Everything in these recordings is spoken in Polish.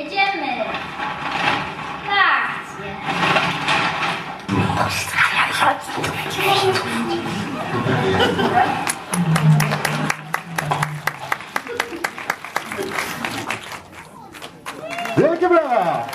Jedziemy. Wielkie brawa!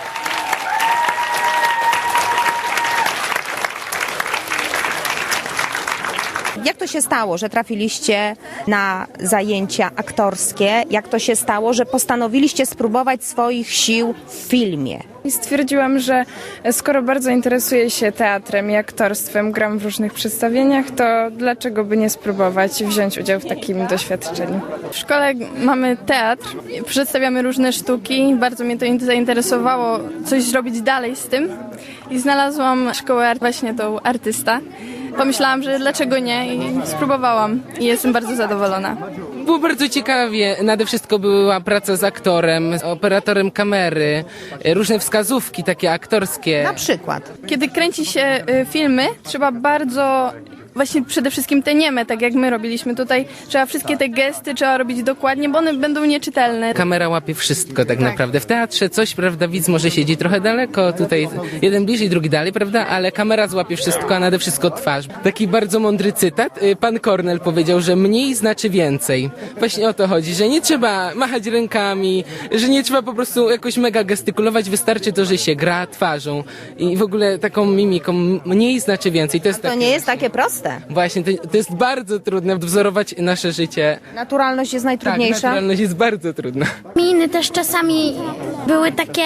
Jak to się stało, że trafiliście na zajęcia aktorskie? Jak to się stało, że postanowiliście spróbować swoich sił w filmie? I stwierdziłam, że skoro bardzo interesuję się teatrem i aktorstwem, gram w różnych przedstawieniach, to dlaczego by nie spróbować wziąć udział w takim doświadczeniu? W szkole mamy teatr, przedstawiamy różne sztuki, bardzo mnie to in- zainteresowało coś zrobić dalej z tym i znalazłam szkołę właśnie tą artysta. Pomyślałam, że dlaczego nie i spróbowałam i jestem bardzo zadowolona. Było bardzo ciekawie. Nade wszystko była praca z aktorem, z operatorem kamery, różne wskazówki takie aktorskie. Na przykład. Kiedy kręci się y, filmy, trzeba bardzo właśnie przede wszystkim te nieme, tak jak my robiliśmy tutaj, trzeba wszystkie te gesty trzeba robić dokładnie, bo one będą nieczytelne. Kamera łapie wszystko tak, naprawdę. W teatrze coś, prawda, widz może siedzi trochę daleko, tutaj jeden bliżej, drugi dalej, prawda, ale kamera złapie wszystko, a nade wszystko twarz. Taki bardzo mądry cytat. Y, Pan Kornel powiedział, że mniej znaczy więcej. Właśnie o to chodzi, że nie trzeba machać rękami, że nie trzeba po prostu jakoś mega gestykulować, wystarczy to, że się gra twarzą i w ogóle taką mimiką. Mniej znaczy więcej. To jest To nie jest takie proste. Właśnie, to, to jest bardzo trudne wzorować nasze życie. Naturalność jest Tak, najtrudniejsza. naturalność jest bardzo trudna. Miny też czasami były takie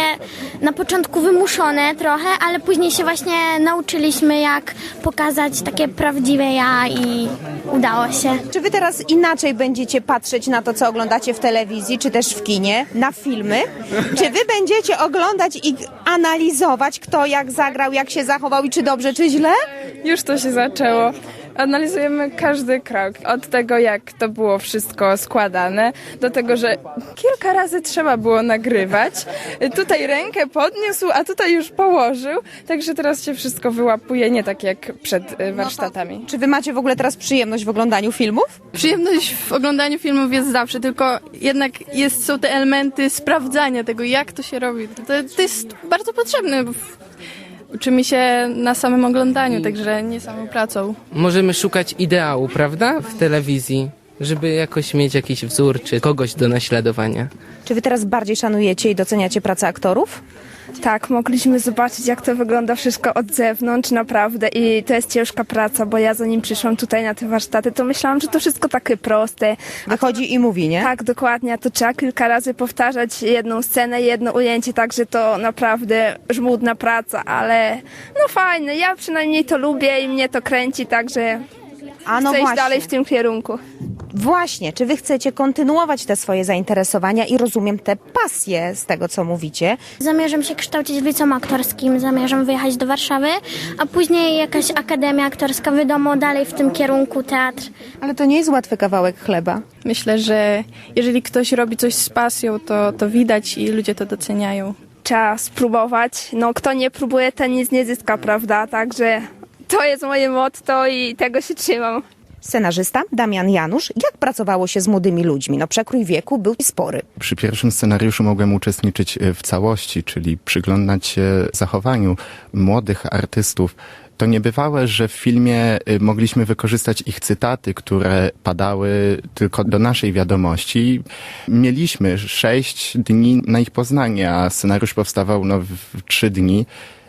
na początku wymuszone trochę, ale później się właśnie nauczyliśmy jak pokazać takie prawdziwe ja i udało się. Czy wy teraz inaczej będziecie patrzeć na to, co oglądacie w telewizji, czy też w kinie, na filmy? Czy wy będziecie oglądać i analizować, kto jak zagrał, jak się zachował i czy dobrze, czy źle? Już to się zaczęło. Analizujemy każdy krok, od tego jak to było wszystko składane, do tego, że kilka razy trzeba było nagrywać. Tutaj rękę podniósł, a tutaj już położył, także teraz się wszystko wyłapuje, nie tak jak przed y, warsztatami. Czy wy macie w ogóle teraz przyjemność w oglądaniu filmów? Przyjemność w oglądaniu filmów jest zawsze, tylko jednak jest, są te elementy sprawdzania tego, jak to się robi. To, to jest bardzo potrzebne. Uczymy się na samym oglądaniu, także nie samą pracą. Możemy szukać ideału, prawda? W telewizji, żeby jakoś mieć jakiś wzór czy kogoś do naśladowania. Czy wy teraz bardziej szanujecie i doceniacie pracę aktorów? Tak, mogliśmy zobaczyć, jak to wygląda wszystko od zewnątrz, naprawdę. I to jest ciężka praca, bo ja zanim przyszłam tutaj na te warsztaty, to myślałam, że to wszystko takie proste. Wychodzi i mówi, nie? Tak, dokładnie, a to trzeba kilka razy powtarzać jedną scenę, jedno ujęcie, także to naprawdę żmudna praca, ale no fajne, ja przynajmniej to lubię i mnie to kręci, także A no chcę iść właśnie. dalej w tym kierunku. Właśnie, czy wy chcecie kontynuować te swoje zainteresowania i rozumiem te pasje z tego, co mówicie? Zamierzam się kształcić w liceum aktorskim, zamierzam wyjechać do Warszawy, a później jakaś akademia aktorska, wiadomo, dalej w tym kierunku teatr. Ale to nie jest łatwy kawałek chleba. Myślę, że jeżeli ktoś robi coś z pasją, to, to widać i ludzie to doceniają. Trzeba spróbować, no kto nie próbuje, ten nic nie zyska, prawda, także to jest moje motto i tego się trzymam. Scenarzysta Damian Janusz, jak pracowało się z młodymi ludźmi? No przekrój wieku był spory. Przy pierwszym scenariuszu mogłem uczestniczyć e, w całości, czyli przyglądać się zachowaniu młodych artystów. To niebywałe, że w filmie y, mogliśmy wykorzystać ich cytaty, które padały tylko do naszej wiadomości. Mieliśmy sześć dni na ich poznanie, a scenariusz powstawał no, w trzy dni.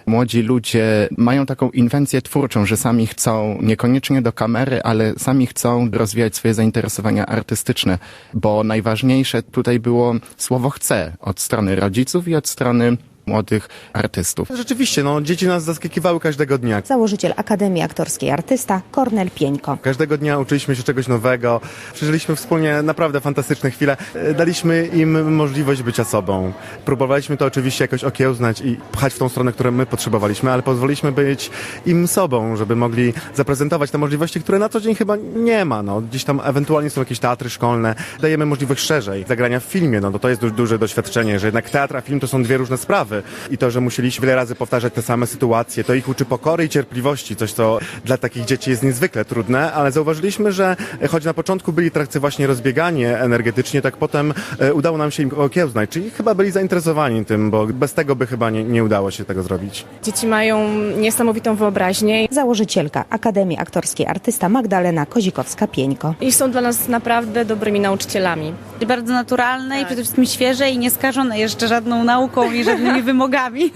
Młodzi ludzie mają taką inwencję twórczą, że sami chcą, niekoniecznie do kamery, ale sami chcą rozwijać swoje zainteresowania artystyczne, bo najważniejsze tutaj było słowo chcę od strony rodziców i od strony młodych artystów. Rzeczywiście, no dzieci nas zaskakiwały każdego dnia. Założyciel Akademii Aktorskiej Artysta Kornel Pieńko. Każdego dnia uczyliśmy się czegoś nowego, przeżyliśmy wspólnie naprawdę fantastyczne chwile. E, Daliśmy im możliwość bycia sobą. Próbowaliśmy to oczywiście jakoś okiełznać i pchać w tą stronę, którą my potrzebowaliśmy, ale pozwoliliśmy być im sobą, żeby mogli zaprezentować te możliwości, które na co dzień chyba nie ma. No, gdzieś tam ewentualnie są jakieś teatry szkolne. Dajemy możliwość szerzej zagrania w filmie. No, to, to jest du- duże doświadczenie, że jednak teatr a film to są dwie różne sprawy. I to, że musieliśmy wiele razy powtarzać te same sytuacje, to ich uczy pokory i cierpliwości, coś co dla takich dzieci jest niezwykle trudne, ale zauważyliśmy, że choć na początku byli tacy właśnie rozbiegani energetycznie, tak potem e, udało nam się im okiełznać, czyli chyba byli zainteresowani tym, bo bez tego by chyba nie, nie udało się tego zrobić. Dzieci mają niesamowitą wyobraźnię Założycielka Akademii Aktorskiej Artysta Magdalena Kozikowska-Pieńko. i są dla nas naprawdę dobrymi nauczycielami. Bardzo naturalne i przede wszystkim świeże i nieskażone jeszcze żadną nauką i żadnymi wymogami.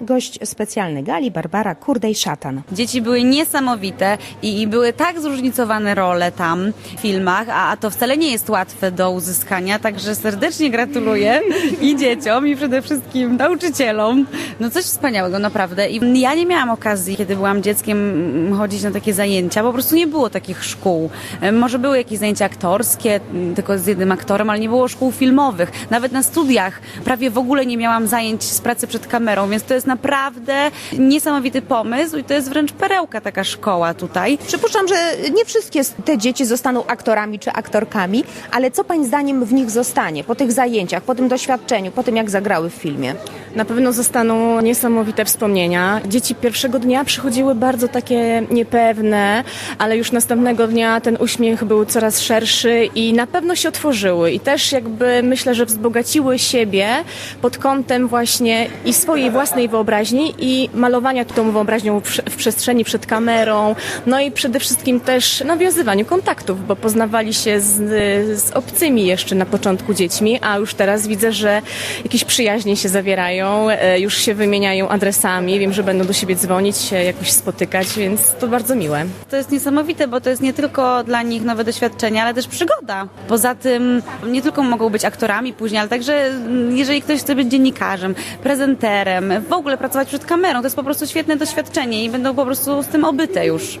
Gość specjalny gali Barbara Kurdej-Szatan. Dzieci były niesamowite i, i były tak zróżnicowane role tam w filmach, a, a to wcale nie jest łatwe do uzyskania, także serdecznie gratuluję i dzieciom i przede wszystkim nauczycielom. No coś wspaniałego naprawdę i ja nie miałam okazji, kiedy byłam dzieckiem mm, chodzić na takie zajęcia, po prostu nie było takich szkół. E, Może były jakieś zajęcia aktorskie, tylko z jednym aktorem, ale nie było szkół filmowych. Nawet na studiach prawie w ogóle nie miałam zajęć z pracy przed kamerą, więc to jest naprawdę niesamowity pomysł i to jest wręcz perełka taka szkoła tutaj. Przypuszczam, że nie wszystkie te dzieci zostaną aktorami czy aktorkami, ale co Pani zdaniem w nich zostanie po tych zajęciach, po tym doświadczeniu, po tym jak zagrały w filmie? Na pewno zostaną niesamowite wspomnienia. Dzieci pierwszego dnia przychodziły bardzo takie niepewne, ale już następnego dnia ten uśmiech był coraz szerszy i na pewno się otworzyły. I też jakby myślę, że wzbogaciły siebie pod kątem właśnie i swojej własnej wyobraźni i malowania tą wyobraźnią w, przestrzeni przed kamerą. No i przede wszystkim też nawiązywaniu kontaktów, bo poznawali się z, z obcymi jeszcze na początku dziećmi, a już teraz widzę, że jakieś przyjaźnie się zawierają, e, już się wymieniają adresami, wiem, że będą do siebie dzwonić, się jakoś spotykać, więc to bardzo miłe. To jest niesamowite, bo to jest nie tylko dla nich nowe doświadczenie, ale też przygoda. Poza tym nie tylko mogą być aktorami później, ale także mm, jeżeli ktoś chce być dziennikarzem, prezenterem, w ogóle pracować przed kamerą, to jest po prostu świetne doświadczenie i będą po prostu z tym obyte już.